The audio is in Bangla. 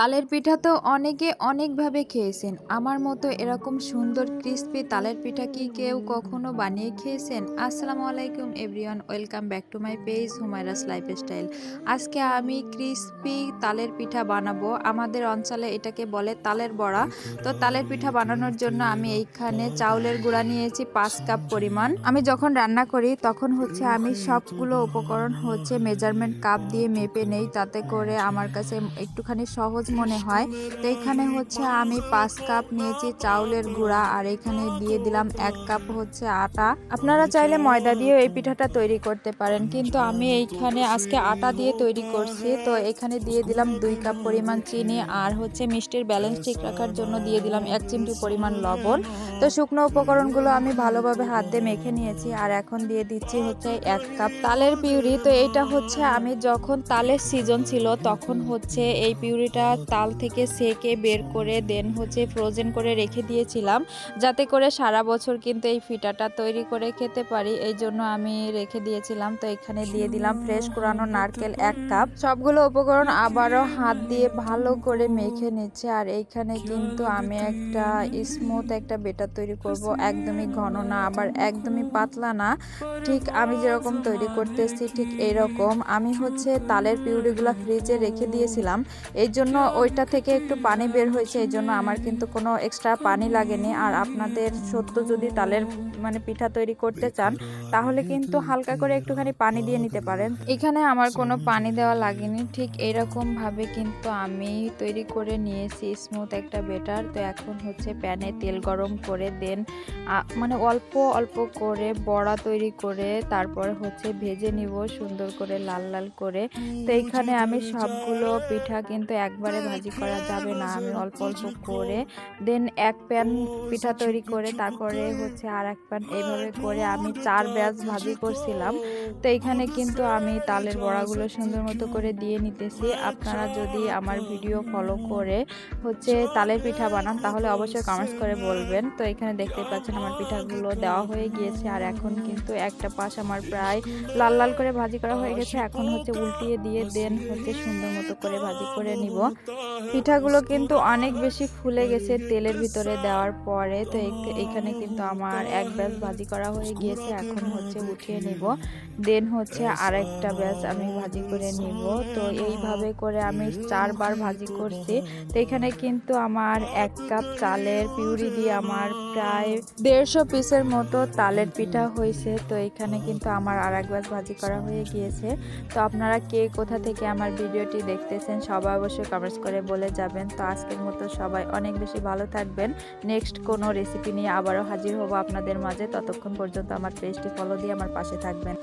তালের পিঠা তো অনেকে অনেকভাবে খেয়েছেন। আমার মতো এরকম সুন্দর, ক্রিস্পি তালের পিঠা কি কেউ কখনো বানিয়ে খেয়েছেন? আসসালামু আলাইকুম everyone, welcome back to my page Humaira's lifestyle. আজকে আমি ক্রিস্পি তালের পিঠা বানাবো। আমাদের অঞ্চলে এটাকে বলে তালের বড়া। তো তালের পিঠা বানানোর জন্য আমি এইখানে চাউলের গুঁড়া নিয়েছি পাঁচ কাপ পরিমাণ। আমি যখন রান্না করি, তখন হচ্ছে আমি সবগুলো উপকরণ হচ্ছে মেজারমেন্ট কাপ দিয়ে মেপে নেই। তাতে করে আমার কাছে একটুখানি সহজ মনে হয়। তো এখানে হচ্ছে আমি পাঁচ কাপ নিয়েছি চাউলের গুঁড়া আর এখানে দিয়ে দিলাম এক কাপ হচ্ছে আটা। আপনারা চাইলে ময়দা দিয়েও এই পিঠাটা তৈরি করতে পারেন। কিন্তু আমি এইখানে আজকে আটা দিয়ে তৈরি করছি। তো এখানে দিয়ে দিলাম দুই কাপ পরিমাণ চিনি আর হচ্ছে মিষ্টির ব্যালেন্স ঠিক রাখার জন্য দিয়ে দিলাম এক চিমটি পরিমাণ লবণ। তো শুকনো উপকরণগুলো আমি ভালোভাবে হাত দিয়ে মেখে নিয়েছি আর এখন দিয়ে দিচ্ছি হচ্ছে এক কাপ তালের পিউরি। তো এইটা হচ্ছে আমি যখন তালের সিজন ছিল তখন হচ্ছে এই পিউরিটা তাল থেকে সেকে বের করে দেন হচ্ছে ফ্রোজেন করে রেখে দিয়েছিলাম, যাতে করে সারা বছর কিন্তু এই ফিটাটা তৈরি করে খেতে পারি। এই জন্য আমি রেখে দিয়েছিলাম, তো এখানে দিয়ে দিলাম ফ্রেশ কোরানো নারকেল এক কাপ। সবগুলো উপকরণ আবারও হাত দিয়ে ভালো করে মেখে নিচ্ছে, আর এইখানে কিন্তু আমি একটা স্মুথ একটা বেটার তৈরি করব। একদমই ঘন না, আবার একদমই পাতলা না। ঠিক আমি যেরকম তৈরি করতেছি ঠিক এরকম। আমি হচ্ছে তালের পিউরিগুলো ফ্রিজে রেখে দিয়েছিলাম এই জন্য ওইটা থেকে একটু পানি বের হয়েছে, এই জন্য আমার কিন্তু কোনো এক্সট্রা পানি লাগেনি। আর আপনাদের সত্য যদি তালের মানে পিঠা তৈরি করতে চান, তাহলে কিন্তু হালকা করে একটুখানি পানি দিয়ে নিতে পারেন। এখানে আমার কোনো পানি দেওয়া লাগেনি, ঠিক এইরকম ভাবে কিন্তু আমি তৈরি করে নিয়েছি স্মুথ একটা বেটার তো এখন হচ্ছে প্যানে তেল গরম করে দেন মানে অল্প অল্প করে বড়া তৈরি করে তারপরে হচ্ছে ভেজে নিব সুন্দর করে লাল লাল করে। তো এইখানে আমি সবগুলো পিঠা কিন্তু একবারে ভাজি করা যাবে না। আমি অল্প অল্প করে দেন এক প্যান পিঠা তৈরি করে তারপরে হচ্ছে আর এক প্যান এইভাবে করে আমি চার ব্যাচ ভাজি করছিলাম। তো এখানে কিন্তু আমি তালের বড়াগুলো সুন্দর মতো করে দিয়ে নিতেছি। আপনারা যদি আমার ভিডিও ফলো করে হচ্ছে তালের পিঠা বানান তাহলে অবশ্যই কমেন্টস করে বলবেন। তো এখানে দেখতে পাচ্ছেন আমার পিঠাগুলো দেওয়া হয়ে গিয়েছে। আর এখন কিন্তু একটা পাশ আমার প্রায় লাল লাল করে ভাজি করা হয়ে গেছে। এখন হচ্ছে উল্টিয়ে দিয়ে দেন হচ্ছে সুন্দর মতো করে ভাজি করে নিব। পিঠাগুলো কিন্তু অনেক বেশি ফুলে গেছে তেলের ভিতরে দেওয়ার পরে, তো এখানে কিন্তু আমার এক ব্যাস ভাজি করা হয়ে গিয়েছে, এখন হচ্ছে উঠিয়ে নিব। দেন হচ্ছে আরেকটা ব্যাস আমি ভাজি করে নিব। তো এইভাবে করে আমি চারবার ভাজি করছি। তো এখানে কিন্তু আমার এক কাপ চালের পিউরি দিয়ে আমার প্রায় দেড়শো পিসের মতো তালের পিঠা হয়েছে। তো এখানে কিন্তু আমার আর এক ব্যাস ভাজি করা হয়ে গিয়েছে। তো আপনারা কে কোথা থেকে আমার ভিডিওটি দেখতেছেন, সবাই অবশ্যই কমেন্টস করে বলে যাবেন। তো আজকের মতো সবাই অনেক বেশি ভালো থাকবেন। নেক্সট কোনো রেসিপি নিয়ে আবারও হাজির হব আপনাদের মাঝে। ততক্ষণ পর্যন্ত আমার পেজটি ফলো দিয়ে আমার পাশে থাকবেন।